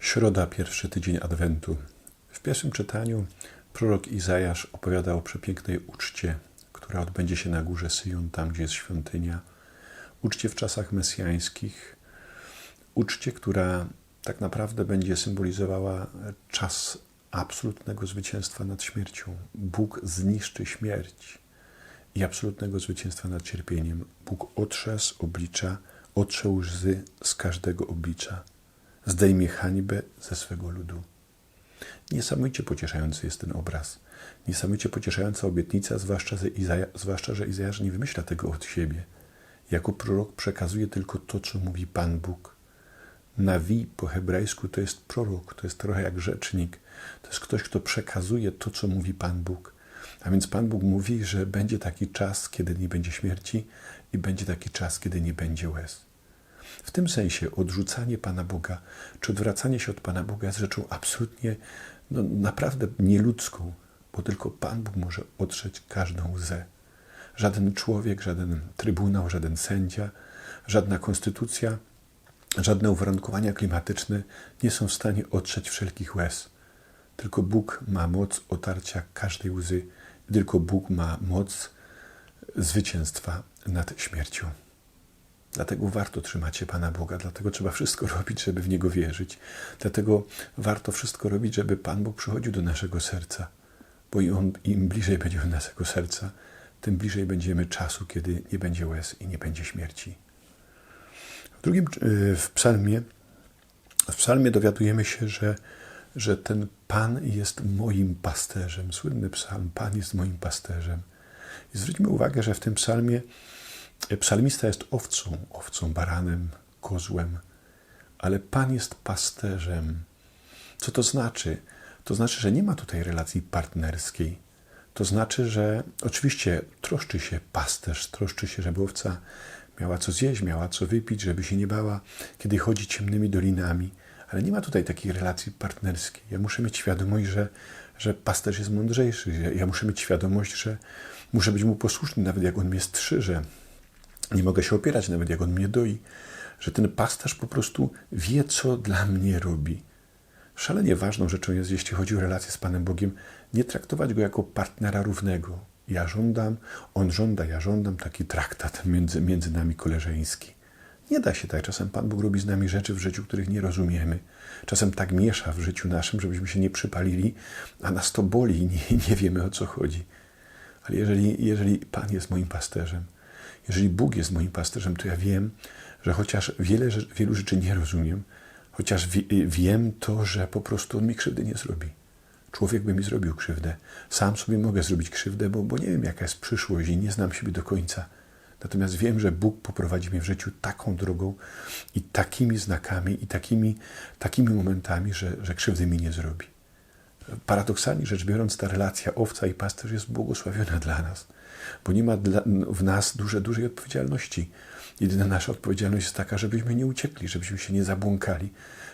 Środa, pierwszy tydzień Adwentu. W pierwszym czytaniu prorok Izajasz opowiada o przepięknej uczcie, która odbędzie się na górze Syjon, tam gdzie jest świątynia. Uczcie w czasach mesjańskich. Uczcie, która tak naprawdę będzie symbolizowała czas absolutnego zwycięstwa nad śmiercią. Bóg zniszczy śmierć i absolutnego zwycięstwa nad cierpieniem. Bóg otrze z oblicza, otrze łzy z każdego oblicza zdejmie hańbę ze swego ludu. Niesamowicie pocieszający jest ten obraz. Niesamowicie pocieszająca obietnica, zwłaszcza, że, Izaja, zwłaszcza, że Izajasz nie wymyśla tego od siebie. Jako prorok przekazuje tylko to, co mówi Pan Bóg. Nawi po hebrajsku to jest prorok, to jest trochę jak rzecznik. To jest ktoś, kto przekazuje to, co mówi Pan Bóg. A więc Pan Bóg mówi, że będzie taki czas, kiedy nie będzie śmierci i będzie taki czas, kiedy nie będzie łez. W tym sensie odrzucanie Pana Boga, czy odwracanie się od Pana Boga jest rzeczą absolutnie, no, naprawdę nieludzką, bo tylko Pan Bóg może otrzeć każdą łzę. Żaden człowiek, żaden trybunał, żaden sędzia, żadna konstytucja, żadne uwarunkowania klimatyczne nie są w stanie otrzeć wszelkich łez. Tylko Bóg ma moc otarcia każdej łzy, tylko Bóg ma moc zwycięstwa nad śmiercią. Dlatego warto trzymać się Pana Boga, dlatego trzeba wszystko robić, żeby w Niego wierzyć. Dlatego warto wszystko robić, żeby Pan Bóg przychodził do naszego serca. Bo im, im bliżej będzie do naszego serca, tym bliżej będziemy czasu, kiedy nie będzie łez i nie będzie śmierci. W drugim y, w psalmie, w psalmie dowiadujemy się, że, że ten Pan jest moim pasterzem. Słynny psalm, Pan jest moim pasterzem. I zwróćmy uwagę, że w tym psalmie Psalmista jest owcą, owcą, baranem, kozłem, ale Pan jest pasterzem. Co to znaczy? To znaczy, że nie ma tutaj relacji partnerskiej. To znaczy, że oczywiście troszczy się pasterz, troszczy się, żeby owca miała co zjeść, miała co wypić, żeby się nie bała, kiedy chodzi ciemnymi dolinami. Ale nie ma tutaj takiej relacji partnerskiej. Ja muszę mieć świadomość, że, że pasterz jest mądrzejszy. Ja muszę mieć świadomość, że muszę być mu posłuszny, nawet jak on mnie strzyże, nie mogę się opierać, nawet jak on mnie doi, że ten pasterz po prostu wie, co dla mnie robi. Szalenie ważną rzeczą jest, jeśli chodzi o relację z Panem Bogiem, nie traktować go jako partnera równego. Ja żądam, on żąda, ja żądam, taki traktat między, między nami koleżeński. Nie da się tak. Czasem Pan Bóg robi z nami rzeczy w życiu, których nie rozumiemy. Czasem tak miesza w życiu naszym, żebyśmy się nie przypalili, a nas to boli i nie, nie wiemy o co chodzi. Ale jeżeli, jeżeli Pan jest moim pasterzem, jeżeli Bóg jest moim pasterzem, to ja wiem, że chociaż wiele, wielu rzeczy nie rozumiem, chociaż wiem to, że po prostu On mi krzywdy nie zrobi. Człowiek by mi zrobił krzywdę. Sam sobie mogę zrobić krzywdę, bo, bo nie wiem, jaka jest przyszłość i nie znam siebie do końca. Natomiast wiem, że Bóg poprowadzi mnie w życiu taką drogą i takimi znakami i takimi, takimi momentami, że, że krzywdy mi nie zrobi. Paradoksalnie rzecz biorąc, ta relacja owca i pasterz jest błogosławiona dla nas bo nie ma dla, w nas duże, dużej odpowiedzialności. Jedyna nasza odpowiedzialność jest taka, żebyśmy nie uciekli, żebyśmy się nie zabłąkali,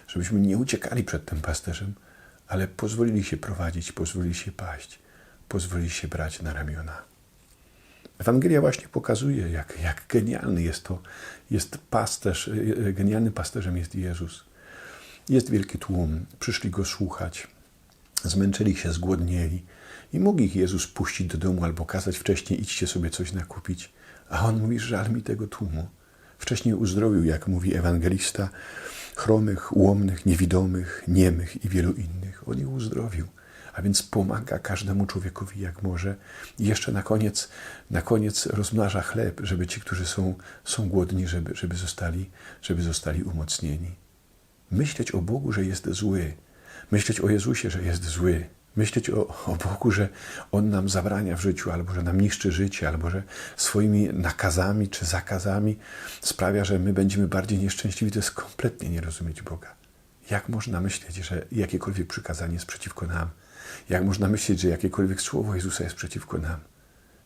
żebyśmy nie uciekali przed tym pasterzem, ale pozwolili się prowadzić, pozwolili się paść, pozwolili się brać na ramiona. Ewangelia właśnie pokazuje, jak, jak genialny jest to, jest pasterz, genialnym pasterzem jest Jezus. Jest wielki tłum, przyszli go słuchać, zmęczyli się, zgłodnieli, i mógł ich Jezus puścić do domu albo kazać wcześniej idźcie sobie coś nakupić. A on mówi, żal mi tego tłumu. Wcześniej uzdrowił, jak mówi ewangelista, chromych, łomnych, niewidomych, niemych i wielu innych. On ich uzdrowił. A więc pomaga każdemu człowiekowi jak może. I jeszcze na koniec, na koniec rozmnaża chleb, żeby ci, którzy są, są głodni, żeby, żeby, zostali, żeby zostali umocnieni. Myśleć o Bogu, że jest zły. Myśleć o Jezusie, że jest zły Myśleć o, o Bogu, że On nam zabrania w życiu, albo że nam niszczy życie, albo że swoimi nakazami czy zakazami sprawia, że my będziemy bardziej nieszczęśliwi, to jest kompletnie nie rozumieć Boga. Jak można myśleć, że jakiekolwiek przykazanie jest przeciwko nam? Jak można myśleć, że jakiekolwiek słowo Jezusa jest przeciwko nam?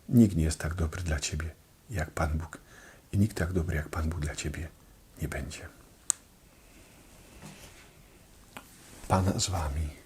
Nikt nie jest tak dobry dla Ciebie jak Pan Bóg. I nikt tak dobry jak Pan Bóg dla Ciebie nie będzie. Pan z Wami.